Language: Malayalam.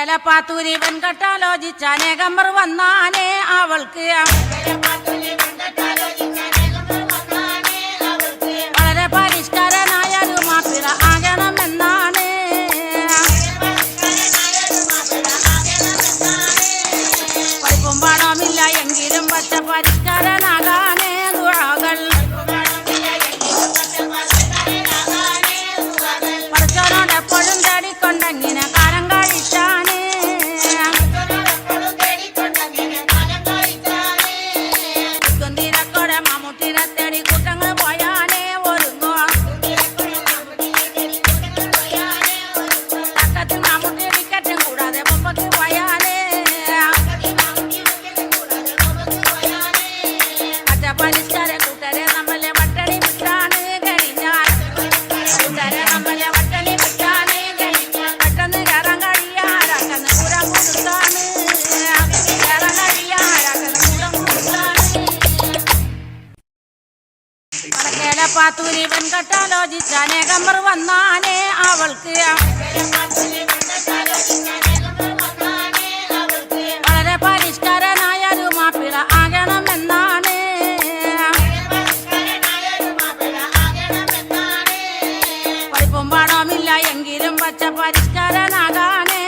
ഏലപ്പാത്തൂരി വെൺകട്ടാലോചിച്ച കമ്പർ വന്നാനേ അവൾക്ക്. കേലപ്പാത്തൂരി പാത്തൂരി വെൺകട്ടാലോചിച്ച നേകമ്പർ വന്നാനേ അവൾക്ക്. വളരെ പരിഷ്കാരനായ ഒരു മാപ്പിള ആകണമെന്നാണ്. പഠിപ്പും പാടമില്ല എങ്കിലും പച്ച പരിഷ്കാരനാകാനേ.